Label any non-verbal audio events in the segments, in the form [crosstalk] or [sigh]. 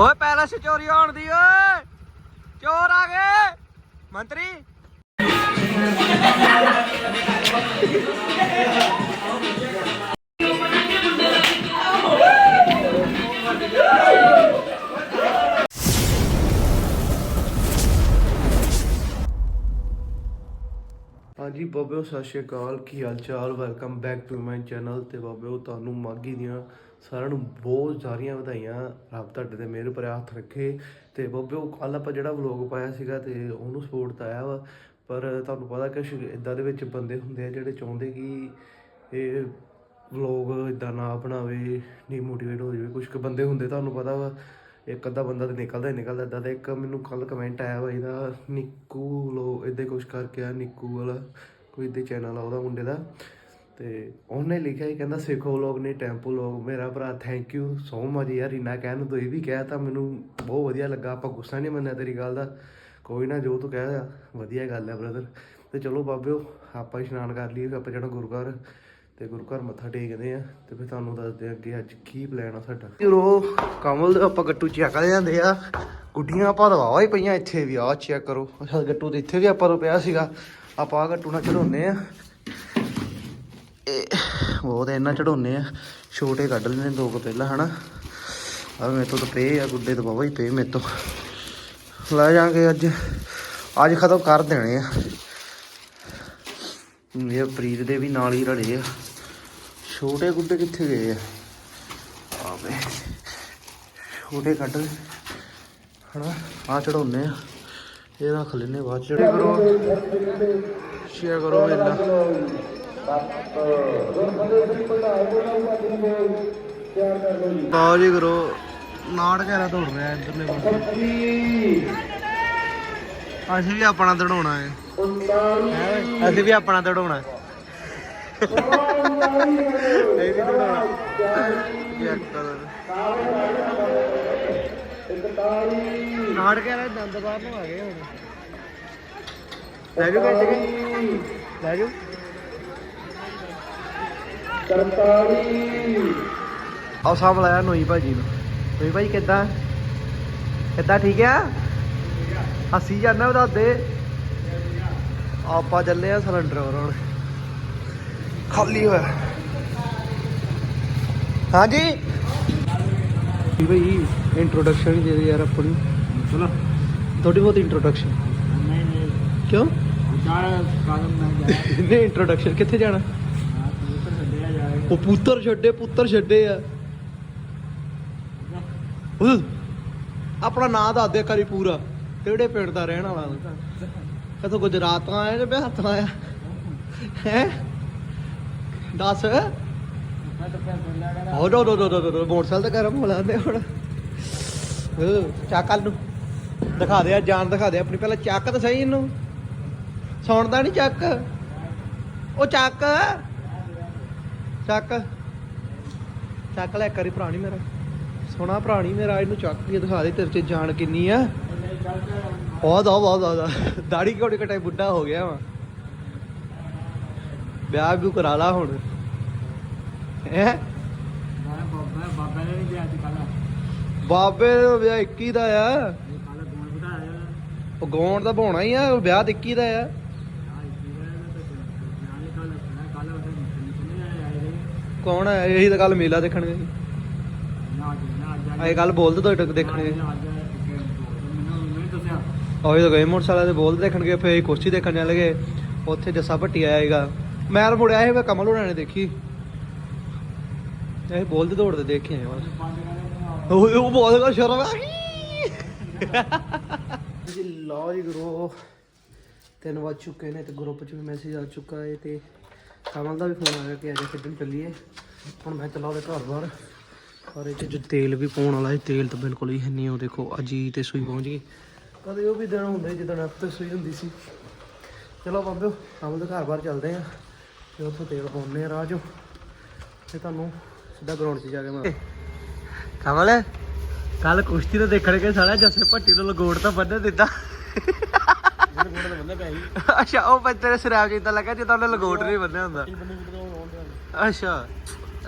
ਓਏ ਪੈਲਸ ਚੋਰੀ ਹੋਣ ਦੀ, ਓਏ। ਚੋਰ ਆ ਗਏ। ਮੰਤਰੀ। ਹਾਂਜੀ ਬਾਬਿਓ, ਸਤਿ ਸ਼੍ਰੀ ਅਕਾਲ। ਕੀ ਹਾਲ ਚਾਲ? Welcome back to my channel ਤੇ ਬਾਬਿਓ, ਤੁਹਾਨੂੰ ਮਾਗੀ ਦੀਆਂ ਸਾਰਿਆਂ ਨੂੰ ਬਹੁਤ ਸਾਰੀਆਂ ਵਧਾਈਆਂ ਰੱਬ ਤੁਹਾਡੇ ਤੇ ਮਿਹਰ ਭਰਿਆ ਹੱਥ ਰੱਖੇ ਤੇ ਬਾਬਿਓ ਕੱਲ ਆਪਾਂ ਜਿਹੜਾ ਵਲੋਗ ਪਾਇਆ ਸੀਗਾ ਤੇ ਉਹਨੂੰ ਸਪੋਰਟ ਤਾਂ ਆਇਆ ਵਾ, ਪਰ ਤੁਹਾਨੂੰ ਪਤਾ ਕਿ ਇਦਾਂ ਦੇ ਵਿੱਚ ਬੰਦੇ ਹੁੰਦੇ ਆ ਜਿਹੜੇ ਚਾਹੁੰਦੇ ਕਿ ਇਹ ਵਲੌਗ ਇਦਾਂ ਨਾ ਬਣਾਵੇ ਡੀਮੋਟੀਵੇਟ ਹੋ ਜਾਵੇ ਕੁਝ ਕੁ ਬੰਦੇ ਹੁੰਦੇ ਤੁਹਾਨੂੰ ਪਤਾ ਵਾ, ਇੱਕ ਅੱਧਾ ਬੰਦਾ ਤੇ ਨਿਕਲਦਾ ਹੀ ਨਿਕਲਦਾ ਏਦਾਂ ਦਾ, ਇੱਕ ਮੈਨੂੰ ਕੱਲ ਕਮੈਂਟ ਆਇਆ ਵਾ ਇਹਦਾ, ਨਿੱਕੂ ਲੋ ਇਦਾਂ ਕੁਝ ਕਰਕੇ ਆ ਨਿੱਕੂ ਵਾਲਾ, ਕੋਈ ਇਦਾਂ ਚੈਨਲ ਆ ਉਹਦਾ ਮੁੰਡੇ ਦਾ ਤੇ ਉਹਨੇ ਲਿਖਿਆ ਹੀ ਕਹਿੰਦਾ ਸਿੱਖੋ ਲੋਗ ਨੇ, ਟੈਂਪੋ ਲੋਗ ਮੇਰਾ ਭਰਾ ਥੈਂਕ ਯੂ ਸੋ ਮਚ ਯਾਰ, ਇੰਨਾ ਕਹਿਣ ਨੂੰ ਤੂੰ ਇਹ ਵੀ ਕਹਿ ਤਾਂ ਮੈਨੂੰ ਬਹੁਤ ਵਧੀਆ ਲੱਗਾ, ਆਪਾਂ ਗੁੱਸਾ ਨਹੀਂ ਮੰਨਿਆ ਤੇਰੀ ਗੱਲ ਦਾ। ਕੋਈ ਨਾ, ਜੋ ਤੂੰ ਕਹਿ ਵਧੀਆ ਗੱਲ ਹੈ ਬ੍ਰਦਰ ਤੇ ਚਲੋ ਬਾਬਿਓ, ਆਪਾਂ ਇਸ਼ਨਾਨ ਕਰ ਲਈਏ ਫਿਰ ਆਪਾਂ ਜਾਣਾ ਗੁਰੂ ਘਰ, ਤੇ ਗੁਰੂ ਘਰ ਮੱਥਾ ਟੇਕਦੇ ਆ ਤੇ ਫਿਰ ਤੁਹਾਨੂੰ ਦੱਸਦੇ ਆ ਕਿ ਅੱਜ ਕੀ ਪਲਾਨ ਆ ਸਾਡਾ। ਜਰੋ ਕਮਲ ਦੇ ਆਪਾਂ ਗੱਟੂ ਚੱਕ ਜਾਂਦੇ ਆ। ਗੁੱਡੀਆਂ ਆਪਾਂ ਦਵਾਵਾ ਹੀ ਪਈਆਂ ਇੱਥੇ ਵੀ ਆ ਚੈੱਕ ਕਰੋ। ਅੱਛਾ, ਗੱਟੂ ਤੇ ਇੱਥੇ ਵੀ ਆਪਾਂ ਨੂੰ ਪਿਆ ਸੀਗਾ। ਆਪਾਂ ਆ ਗੱਟੂ ਨਾਲ ਚੜਾਉਨੇ ਆ ਇਹ ਉਹ ਤੇ ਇਹਨਾਂ ਚੜਾਉਨੇ ਆ। ਛੋਟੇ ਕੱਢ ਲੈਣੇ ਦੋ ਕੁ ਪਹਿਲਾਂ, ਹਨਾ। ਆ ਮੇਰੇ ਤੋਂ ਤਾਂ ਪਏ ਆ ਗੁੱਡੇ ਤਾਂ ਬਾਬਾ ਹੀ ਪਏ ਮੇਰੇ ਤੋਂ। ਲੈ ਜਾਾਂਗੇ ਅੱਜ। ਅੱਜ ਖਤਮ ਕਰ ਦੇਣੇ ਆ। ਇਹ ਪ੍ਰੀਤ ਦੇ ਵੀ ਨਾਲ ਹੀ ਰੜੇ ਆ। ਛੋਟੇ ਗੁੱਡੇ ਕਿੱਥੇ ਗਏ ਆ? ਆਵੇ ਛੋਟੇ ਕੱਢ ਲੈ ਹਣਾ ਆ ਚੜਾਉਨੇ ਆ। ਇਹ ਰੱਖ ਲੈਨੇ ਬਾਅਦ ਚ। ਕਰੋ। ਸ਼ੇਅਰ ਕਰੋ ਵੇਲਾ। ਬਾਜੀ ਕਰੋ। ਨਾੜ ਘੇਰਾ ਦੌੜ ਰਿਹਾ ਇਧਰਲੇ ਪਾਸੇ। ਅਸੀਂ ਵੀ ਆਪਣਾ ਦੜਾਉਣਾ ਹੈ। ਅਸੀਂ ਵੀ ਆਪਣਾ ਦੜਾਉਣਾ ਹੈ। ਇਹ ਵੀ ਦੜਾਉਣਾ। ਨਾੜ ਘੇਰਾ ਦੰਦ ਬਾਹਰ ਨੂੰ ਆ ਗਏ ਹੁਣ। ਲੈ ਜਾਓ ਕੱਟ ਕੇ ਲੈ ਜਾਓ ਆਹ ਸਾਹਮਣੇ ਆਇਆ ਨੋਈ ਭਾਜੀ ਨੂੰ। ਨੋਈ ਭਾਜੀ ਕਿੱਦਾਂ? ਕਿੱਦਾਂ ਠੀਕ ਆ? ਹੱਸੀ ਜਾਂਦਾ ਉਹਦਾ ਦੇ ਆਪਾਂ ਚੱਲੇ ਆ ਸਿਲੰਡਰ ਹੋਰ ਹੁਣ। ਖਾਲੀ ਹੋਇਆ। ਹਾਂਜੀ? ਜੀ ਭਾਈ ਇੰਟਰੋਡਕਸ਼ਨ ਦੇ ਦੇ ਯਾਰ ਆਪਣੀ। ਚਲੋ। ਥੋੜੀ ਬਹੁਤ ਇੰਟਰੋਡਕਸ਼ਨ ਨਹੀਂ ਨਹੀਂ। ਕਿਉਂ? ਚਾਰ ਕਾਲਮ ਨਾ ਜਾਏ ਨਹੀਂ ਇੰਟਰੋਡਕਸ਼ਨ ਕਿੱਥੇ ਜਾਣਾ ਹਾਂ ਪੁੱਤਰ ਛੱਡਿਆ ਜਾਏ ਉਹ ਪੁੱਤਰ ਛੱਡੇ ਪੁੱਤਰ ਛੱਡੇ ਆ। ਉਹ ਆਪਣਾ ਨਾਂ ਦੱਸ ਦੇ ਕਰੀ ਪੂਰਾ। ਕਿਹੜੇ ਪਿੰਡ ਦਾ ਰਹਿਣ ਵਾਲਾ ਕਿਥੋਂ ਗੁਜਰਾਤ ਤੋਂ ਆਇਆ ਜਾਂ ਬਿਹਾਰ ਤੋਂ ਆਇਆ? ਹੈ? ਦੱਸ। ਹੋ ਦੋ ਦੋ ਦੋ ਦੋ ਮੋਟਰਸਾਈਕਲ ਤਾਂ ਗਰਮ ਹੋ ਲਾਂਦੇ ਹੁਣ। ਚੱਕ ਨੂੰ। ਦਿਖਾ ਦੇ ਆ, ਜਾਨ ਦਿਖਾ ਦੇ ਆਪਣੀ। ਪਹਿਲਾਂ ਚੱਕ ਤਾਂ ਸਹੀ ਇਹਨੂੰ। ਸੁਣਦਾ ਨਹੀਂ ਚੱਕ। ਉਹ ਚੱਕ। ਚੱਕ। ਚੱਕ ਲੈ ਕਰੀ ਭਰਾ ਨੀ ਮੇਰਾ। ਸੋਹਣਾ ਭਰਾ ਨੀ ਮੇਰਾ ਇਹਨੂੰ ਚੱਕ ਕੇ ਦਿਖਾ ਦੇ ਤੇਰੇ ਚ ਜਾਨ ਕਿੰਨੀ ਆ। ਬਹੁਤ ਆ ਬਹੁਤ ਆ ਦਾੜੀ ਕੋੜੀ ਕਟਾਈ ਬੁੱਢਾ ਹੋ ਗਿਆ ਵਾ। ਵਿਆਹ ਵੀ ਕਰਾ ਲਾ ਹੁਣ। ਹੈ? ਬਾਬਾ ਦਾ ਵਿਆਹ 21 ਦਾ ਆ। ਗੁਣ ਉਹ ਗਾਉਣ ਦਾ ਪਾਉਣਾ ਹੀ ਆ ਵਿਆਹ ਤੇ 21 ਦਾ ਆ ਆ ਇੱਕੀ ਦਾ ਤਾਂ ਜਾਨ ਕੱਲ ਕੱਲ ਉਹਦੇ ਨਿਕਲਣੇ ਆਏ ਆਏ ਕੌਣ ਆ ਇਹੀ ਤਾਂ ਕੱਲ ਮੇਲਾ ਦੇਖਣ ਗਏ ਆਏ ਕੱਲ ਬੋਲਦੇ ਤੋਂ ਟਕ ਦੇਖਣ ਗਏ ਉਹੀ ਤਾਂ ਗਏ ਮੋਟਰਸਾਈਕਲ ਤੇ ਬੋਲਦੇ ਦੇਖਣ ਗਏ ਫੇਰ ਕੁਸ਼ਤੀ ਦੇਖਣ ਚੱਲ ਗਏ ਉੱਥੇ ਜੱਸਾ ਭੱਟੀ ਆਏਗਾ ਮੈਂ ਤਾਂ ਮੁੜਿਆ ਸੀ ਮੈਂ ਕਮਲ ਹੋਣਾ ਨੇ ਦੇਖੀ। ਇਹ ਬੋਲਦੇ ਦੌੜਦੇ ਦੇਖੇ ਆਏ ਬਸ। ਉਹ ਉਹ ਬਹੁਤ ਦਾ ਸ਼ਰਮ ਆ ਜੀ ਲਓ ਜੀ ਗੁਰੂ ਤਿੰਨ ਵੱਜ ਚੁੱਕੇ ਨੇ ਤੇ ਗਰੁੱਪ 'ਚ ਵੀ ਮੈਸੇਜ ਆ ਚੁੱਕਾ ਹੈ ਤੇ ਕਮਲ ਦਾ ਵੀ ਫੋਨ ਆ ਗਿਆ ਕਿ ਅੱਜ ਖੇਡਣ ਚੱਲੀਏ। ਹੁਣ ਮੈਂ ਚੱਲਾ ਉਹਦੇ ਘਰ ਬਾਹਰ। ਔਰ ਇਹ 'ਚ ਜੋ ਤੇਲ ਵੀ ਪਾਉਣ ਵਾਲਾ ਹੈ ਤੇਲ ਤਾਂ ਬਿਲਕੁਲ ਹੀ ਨਹੀਂ ਉਹ ਦੇਖੋ ਅਜੀ ਤੇ ਸੂਈ ਪਹੁੰਚ ਗਈ। ਕਦੇ ਉਹ ਵੀ ਦਿਨ ਹੁੰਦੇ ਜਦੋਂ ਹਫ਼ਤੇ ਸੂਈ ਹੁੰਦੀ ਸੀ। ਚਲੋ ਬਾਬਿਓ ਕਮਲ ਦੇ ਘਰ ਬਾਹਰ ਚੱਲਦੇ ਆ ਤੇ ਉੱਥੋਂ ਤੇਲ ਪਾਉਂਦੇ ਆ ਰਾਹ 'ਚੋਂ। ਤੇ ਤੁਹਾਨੂੰ ਸਿੱਧਾ ਗਰਾਊਂਡ 'ਚ ਜਾ ਕੇ ਮੈਂ ਕਮਲ ਕੱਲ ਕੁਸ਼ਤੀ ਤੋਂ ਦੇਖਣ ਕੇ ਸਾਲਾ ਜੱਸੇ ਭੱਟੀ ਨੂੰ ਲਗੋੜ ਤਾਂ ਬੰਨ ਦਿੱਤਾ। ਬੰਦਾ ਅੱਛਾ ਉਹ ਬੱਚੇ ਦੇ ਸਰਾਬ ਜਿੱਦਾਂ ਲੱਗਾ ਜਿੱਦਾਂ ਉਹਨੇ ਲਗੋਟ ਨਹੀਂ ਬੰਨਿਆ ਹੁੰਦਾ। ਬੰਦੇ ਕਿਤੇ ਅੱਛਾ।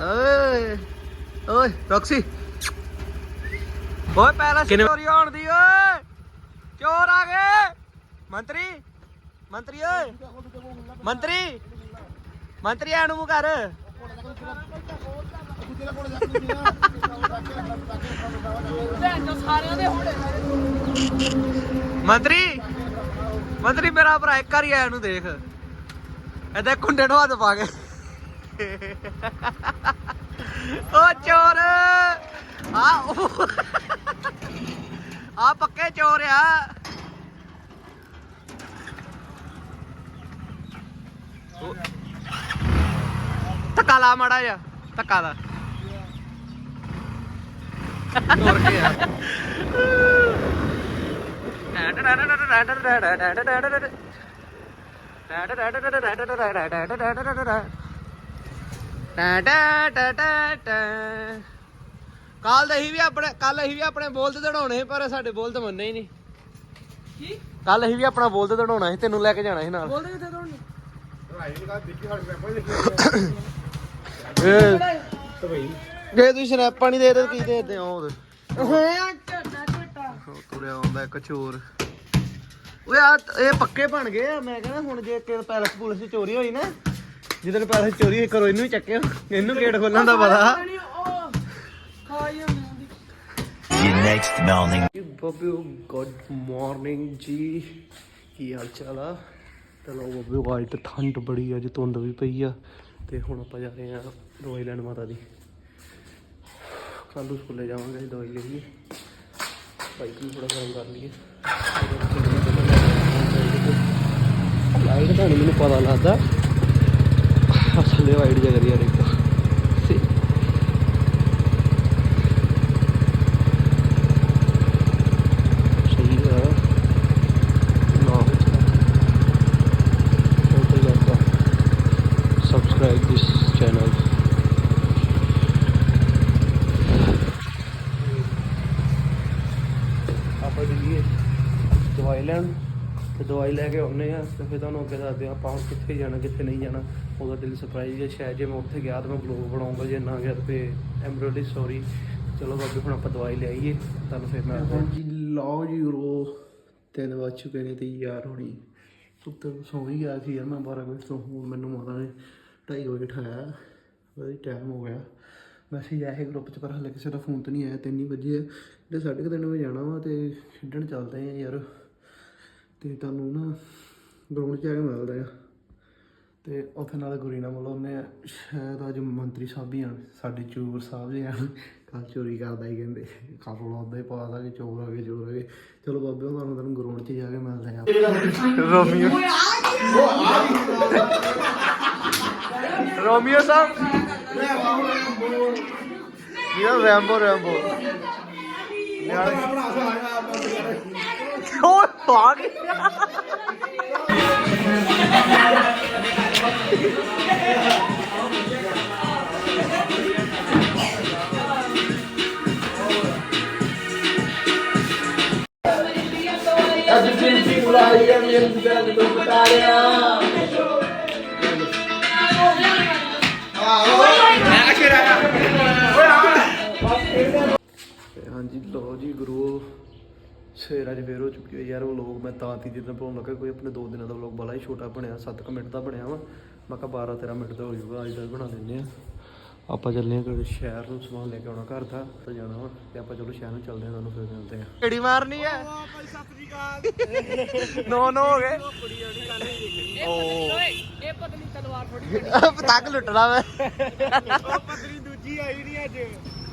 ਓਏ ਓਏ ਰੌਕਸੀ। ਓਏ ਪੈਲਸ ਚੋਰੀ ਹੋਣ ਦੀ ਓਏ। ਚੋਰ ਆ ਗਏ। ਮੰਤਰੀ ਮੰਤਰੀ ਓਏ। ਮੰਤਰੀ ਮੰਤਰੀ ਆਣੂ ਮੂੰਹ ਕਰ ਮੰਤਰੀ। ਮੰਤਰੀ, ਮੇਰਾ ਭਰਾ ਇੱਕ ਵਾਰੀ ਆਇਆ ਨੂੰ ਦੇਖ। ਇਹਦੇ ਕੁੰਡੇ ਨੂੰ ਹੱਥ ਪਾ ਕੇ। ਓ ਚੋਰ! ਆ ਆ ਪੱਕੇ ਚੋਰ ਆ। ਧੱਕਾ ਲਾ ਮਾੜਾ ਜਾ ਧੱਕਾ ਦਾ ਚੋਰ ਕੇ ਆ? ਕੱਲ ਤਾਂ ਅਸੀਂ ਵੀ ਆਪਣੇ ਕੱਲ ਅਸੀਂ ਵੀ ਆਪਣੇ ਬੋਲਦ ਦੜਾਉਣੇ ਸੀ ਪਰ ਸਾਡੇ ਬੋਲਦ ਮੰਨੇ ਹੀ ਨਹੀਂ। ਕੀ? ਕੱਲ ਅਸੀਂ ਵੀ ਆਪਣਾ ਬੋਲਦ ਦੜਾਉਣਾ ਸੀ ਤੈਨੂੰ ਲੈ ਕੇ ਜਾਣਾ ਸੀ ਨਾਲ। ਬੋਲਦੇ ਕਿੱਥੇ ਤੁਹਾਨੂੰ ਜੇ ਤੁਸੀਂ ਸਨੈਪਾਂ ਨਹੀਂ ਦੇ ਦੇ ਕੀ ਦੇ ਦੇ ਉਹ ਹਾਂ ਤੁਰਿਆ ਆਉਂਦਾ ਇੱਕ ਚੋਰ। ਓਏ ਆ ਇਹ ਪੱਕੇ ਬਣ ਗਏ ਆ। ਮੈਂ ਕਹਿੰਦਾ ਹੁਣ ਜੇ ਕਿ ਪੈਲਸ ਪੁਲਿਸ ਦੀ ਚੋਰੀ ਹੋਈ ਨਾ ਜਿੱਦਣ ਪੈਲਸ ਚੋਰੀ ਹੋਈ ਕਰੋ ਇਹਨੂੰ ਹੀ ਚੱਕਿਓ ਇਹਨੂੰ ਗੇਟ ਖੋਲਣ ਦਾ ਪਤਾ The next morning. Babbu good morning ਜੀ। ਕੀ ਹਾਲ ਚਾਲ ਆ? ਚਲੋ ਬੱਬੂ ਅੱਜ ਤਾਂ ਠੰਡ ਬੜੀ ਆ ਅੱਜ ਧੁੰਦ ਵੀ ਪਈ ਆ। ਤੇ ਹੁਣ ਆਪਾਂ ਜਾ ਰਹੇ ਆ ਦਵਾਈ ਲੈਣ ਮਾਤਾ ਦੀ। ਕੱਲ ਨੂੰ ਸਕੂਲੇ ਜਾਵਾਂਗੇ ਦਵਾਈ ਲਈਏ। ਬਾਈਕ ਵੀ ਥੋੜਾ ਗਰਮ ਕਰ ਲਈਏ। ਲਾਈਟ ਤਾਂ ਨਹੀਂ ਮੈਨੂੰ ਪਤਾ ਲੱਗਦਾ। ਅਸਲੇ ਵਾਈਟ ਜਿਹਾ ਕਰੀ ਯਾਰ ਇੱਕ ਸੀ ਸਹੀ ਹੈ ਨਾ ਹੋਟਲ ਲੱਗਾ ਸਬਸਕ੍ਰਾਈਬ ਦਿਸ ਚੈਨਲ ਆਪਾਂ ਜੀ ਦਵਾਈ ਲੈਣ ਤੇ ਦਵਾਈ ਲੈ ਕੇ ਆਉਨੇ ਆ ਤੇ ਫਿਰ ਤੁਹਾਨੂੰ ਅੱਗੇ ਦੱਸਦੇ ਆ ਆਪਾਂ ਹੁਣ ਕਿੱਥੇ ਜਾਣਾ ਕਿੱਥੇ ਨਹੀਂ ਜਾਣਾ। ਉਹਦਾ ਦਿਲ ਸਰਪ੍ਰਾਈਜ਼ ਹੈ ਸ਼ਾਇਦ ਜੇ ਮੈਂ ਉੱਥੇ ਗਿਆ ਤਾਂ ਮੈਂ ਬਲੌਗ ਬਣਾਉਂਗਾ ਜੇ ਨਾ ਗਿਆ ਤੇ ਐਮ ਰੀਲੀ ਸੌਰੀ ਚਲੋ ਬਾਬੇ ਹੁਣ ਆਪਾਂ ਦਵਾਈ ਲੈ ਆਈਏ ਤੁਹਾਨੂੰ ਫਿਰ ਮੈਂ ਹਾਂਜੀ ਲਓ ਜੀ ਰੋ ਤਿੰਨ ਵੱਜ ਚੁੱਕੇ ਨੇ ਤੇ ਯਾਰ ਹੋਣੀ ਸੁੱਤੇ ਸੌਂ ਹੀ ਗਿਆ ਸੀ ਯਾਰ ਮੈਂ 12 ਵਜੇ ਤੋਂ ਹੁਣ ਮੈਨੂੰ ਮਾਤਾ ਨੇ 2:30 ਵਜੇ ਉਠਾਇਆ ਉਹਦੀ ਟਾਈਮ ਹੋ ਗਿਆ। ਮੈਸੇਜ ਆਇਆ ਗਰੁੱਪ 'ਚ ਪਰ ਹਲੇ ਕਿਸੇ ਦਾ ਫੋਨ ਤਾਂ ਨਹੀਂ ਆਇਆ ਤਿੰਨ ਹੀ ਵਜੇ ਆ। ਜਿਹੜੇ ਸਾਢੇ ਕੁ ਤਿੰਨ ਵਜੇ ਜਾਣਾ ਵਾ ਤੇ ਖੇਡਣ ਚੱਲਦੇ ਆ ਯਾਰ। ਤੇ ਤੁਹਾਨੂੰ ਨਾ ਗਰਾਊਂਡ 'ਚ ਆ ਕੇ ਮਿਲਦੇ ਆ। ਤੇ ਉੱਥੇ ਨਾਲ ਗੁਰੀ ਨਾਲ ਆ ਸ਼ਾਇਦ ਅੱਜ ਮੰਤਰੀ ਸਾਹਿਬ ਵੀ ਆਣ ਸਾਡੇ ਚੋਰ ਸਾਹਿਬ ਜੀ ਆਣ ਕੱਲ ਚੋਰੀ ਕਰਦਾ ਹੀ ਕਹਿੰਦੇ ਕੱਲ ਉਹਦਾ ਹੀ ਦਾ ਕਿ ਚੋਰ ਆ ਗਏ ਚੋਰ ਆ ਗਏ। ਚਲੋ ਬਾਬੇ ਉਹ ਤੁਹਾਨੂੰ ਤੁਹਾਨੂੰ ਗਰਾਊਂਡ 'ਚ ਜਾ ਕੇ ਮਿਲਦੇ ਆ। ਰੋਮੀਓ। ਰੋਮੀਓ ਸਾਹਿਬ। ਯਾ ਰੈਂਬੋ ਰੈਂਬੋ। ਉਹ ਆ ਗਿਆ ਤੇ ਹਾਂਜੀ ਲੋ ਜੀ ਗੁਰੂ ਸਵੇਰ ਅੱਜ ਫੇਰ ਹੋ ਚੁੱਕੀ ਹੈ ਯਾਰ ਉਹ ਲੋਕ ਮੈਂ ਤਾਂ ਤੀਜੇ ਦਿਨ ਪਾਉਣ ਲੱਗਾ ਕੋਈ ਆਪਣੇ 2 ਦਿਨਾਂ ਦਾ ਵਲੌਗ ਬੜਾ ਹੀ ਛੋਟਾ ਬਣਿਆ 7 ਮਿੰਟ ਦਾ ਬਣਿਆ ਵਾ। ਮੈਂ ਕਿਹਾ 12 13 ਮਿੰਟ ਦਾ ਹੋ ਜਾਊਗਾ ਅੱਜ ਦਾ ਬਣਾ ਲੈਂਦੇ ਆ ਆਪਾਂ ਚੱਲੇ ਆ ਕੋਈ ਸ਼ਹਿਰ ਨੂੰ ਸਮਾਨ ਲੈ ਕੇ ਆਉਣਾ ਘਰ ਦਾ ਤਾਂ ਜਾਣਾ ਵਾ ਤੇ ਆਪਾਂ ਚਲੋ ਸ਼ਹਿਰ ਨੂੰ ਚੱਲਦੇ ਆ ਤੁਹਾਨੂੰ ਫਿਰ ਮਿਲਦੇ ਆ ਕਿਹੜੀ ਮਾਰਨੀ ਹੈ। ਨੋ ਨੋ ਹੋ ਗਏ। ਇਹ ਪਤਲੀ ਤਲਵਾਰ ਥੋੜੀ ਪਤੰਗ [laughs] ਲੁੱਟਣਾ ਮੈਂ। ਪਤਲੀ ਦੂਜੀ ਆਈ ਨਹੀਂ ਅੱਜ।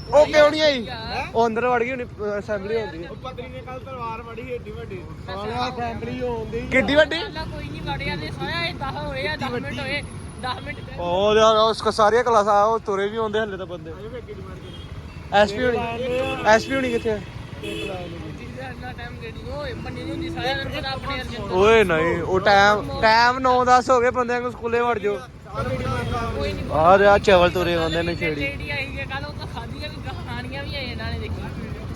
ਉਹ ਕਿਉਂ ਨਹੀਂ ਆਈ? ਉਹ ਅੰਦਰ ਵੜ ਗਈ ਹੁਣ ਅਸੈਂਬਲੀ ਹੁੰਦੀ ਹੈ ਪਤਲੀ ਨੇ ਕੱਲ ਤਲਵਾਰ ਵੜੀ ਏਡੀ ਵੱਡੀ। ਸਾਲਿਆ ਫੈਮਿਲੀ ਹੋਉਂਦੀ ਕਿੱਡੀ ਵੱਡੀ? ਕੋਈ ਨਹੀਂ ਵੜਿਆ ਨੇ ਸਾਇਆ ਇਹ 10 ਹੋਏ ਆ 10 ਮਿੰਟ ਹੋਏ 10 ਮਿੰਟ ਉਹ ਯਾਰ ਉਸ ਕੋ ਸਾਰੀਆਂ ਕਲਾਸਾਂ ਉਹ ਤੁਰੇ ਵੀ ਆਉਂਦੇ ਹੱਲੇ ਤਾਂ ਬੰਦੇ। ਐਸਪੀ ਹੋਣੀ। ਐਸਪੀ ਹੋਣੀ ਕਿੱਥੇ ਆ? ਓਏ ਨਹੀਂ ਉਹ ਟਾਈਮ ਟਾਈਮ 9-10 ਹੋ ਗਏ ਬੰਦਿਆਂ ਨੂੰ ਸਕੂਲੇ ਵੜ ਜਾਓ। ਕੋਈ ਨਹੀਂ। ਆ ਰਿਹਾ ਚਵਲ ਤੁਰੇ ਆਉਂਦੇ ਨੇ ਛੇੜੀ ਜਿਹੜੀ ਆਈ ਹੈ ਕੱਲ ਉਹ ਤਾਂ ਖਾਧੀਆਂ ਵੀ ਕਹਾਣੀਆਂ ਵੀ ਆਏ ਇਹਨਾਂ ਨੇ ਦੇਖੀ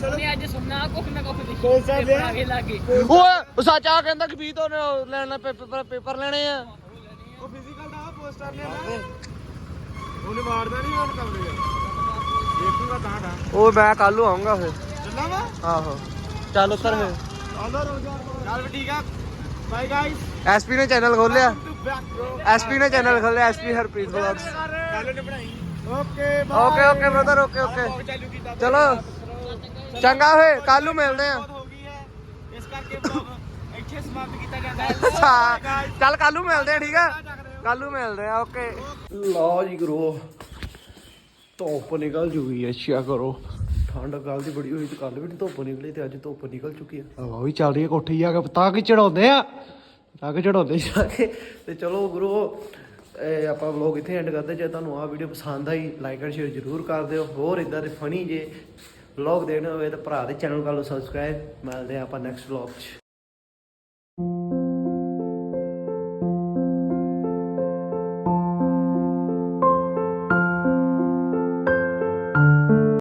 ਉਹਨੇ ਅੱਜ ਸੁਣਨਾ ਕੁੱਖ ਨਾ ਕੁੱਖ ਦੇਖੀ ਕੋਈ ਸਾਹਿਬ ਪੇਪਰ ਆ ਗਏ ਲਾਗੇ। ਓਏ ਉਹ ਸੱਚ ਆ ਕਹਿੰਦਾ ਕਿ ਵੀ ਤੋਂ ਲੈਣਾ ਪੇਪਰ ਪੇਪਰ ਲੈਣੇ ਆ। ਉਹ ਫਿਜ਼ੀਕਲ ਦਾ ਪੋਸਟਰ ਨੇ। ਨਾ ਉਹਨੇ ਵਾਰਦਾ ਨਹੀਂ ਉਹਨ ਕੰਮ ਲਿਆ ਦੇਖੂਗਾ ਤਾਂ ਦਾ ਉਹ ਮੈਂ ਕੱਲ ਨੂੰ ਆਉਂਗਾ ਫਿਰ। ਚੱਲਾਂ ਵਾ? ਆਹੋ। ਚੱਲ ਉੱਤਰ ਫੇ ਚੱਲ ਠੀਕ ਆ। ਬਾਈ ਗਾਇਸ ਐਸਪੀ ਨੇ ਚੈਨਲ ਖੋਲਿਆ ਟੂ ਬੈਕ ਬ੍ਰੋ ਐਸਪੀ ਨੇ ਚੈਨਲ ਖੋਲਿਆ ਐਸਪੀ ਹਰਪ੍ਰੀਤ ਵਲੌਗਸ। ਕੱਲ ਨੇ ਬਣਾਈ। Okay okay okay brother okay okay ਚਾਲੂ ਕੀਤਾ। ਚਲੋ। ਚੰਗਾ ਫੇ ਕੱਲ ਨੂੰ ਮਿਲਦੇ ਆ ਹੋ ਗਈ ਹੈ। ਇਸ ਕਰਕੇ vlog [laughs] ਇੱਥੇ ਸਮਾਪਤ ਕੀਤਾ ਜਾਂਦਾ ਹੈ। ਚੱਲ ਕੱਲ ਨੂੰ ਮਿਲਦੇ ਆ ਠੀਕ ਆ ਕੱਲ ਨੂੰ ਮਿਲਦੇ ਆ ਓਕੇ। ਲਓ ਜੀ ਗੁਰੂ ਧੁੱਪ ਨਿਕਲ ਚੁੱਕੀ ਹੈ ਅੱਛਾ ਕਰੋ। ਠੰਡ ਕੱਲ ਦੀ ਬੜੀ ਹੋਈ ਤੇ ਕੱਲ ਵੀ ਨੀ ਧੁੱਪ ਨਿਕਲੀ ਤੇ ਅੱਜ ਧੁੱਪ ਨਿਕਲ ਚੁੱਕੀ ਹੈ। ਹਵਾ ਵੀ ਚੱਲ ਰਹੀ ਹੈ ਕੋਠੀ ਜਾ ਕੇ ਤਾਂ ਕਿ ਚੜਾਉਂਦੇ ਆ। ਤਾਂ ਕਿ ਚੜਾਉਂਦੇ ਜਾ ਕੇ। ਤੇ ਚਲੋ ਗੁਰੂ ਇਹ ਆਪਾਂ ਵਲੋਗ ਇੱਥੇ ਐਂਡ ਕਰਦੇ ਜੇ ਤੁਹਾਨੂੰ ਆਹ ਵੀਡੀਓ ਪਸੰਦ ਆਈ ਲਾਈਕ ਐਂਡ ਸ਼ੇਅਰ ਜ਼ਰੂਰ ਕਰ ਦਿਓ। ਹੋਰ ਇਦਾਂ ਦੇ ਫਨੀ ਜੇ ਵਲੋਗ ਦੇਖਣੇ ਹੋਵੇ ਤਾਂ ਭਰਾ ਦੇ ਚੈਨਲ ਕਰ ਲਓ ਸਬਸਕ੍ਰਾਈਬ ਮਿਲਦੇ ਆ ਆਪਾਂ ਨੈਕਸਟ ਵਲੋਗ 'ਚ।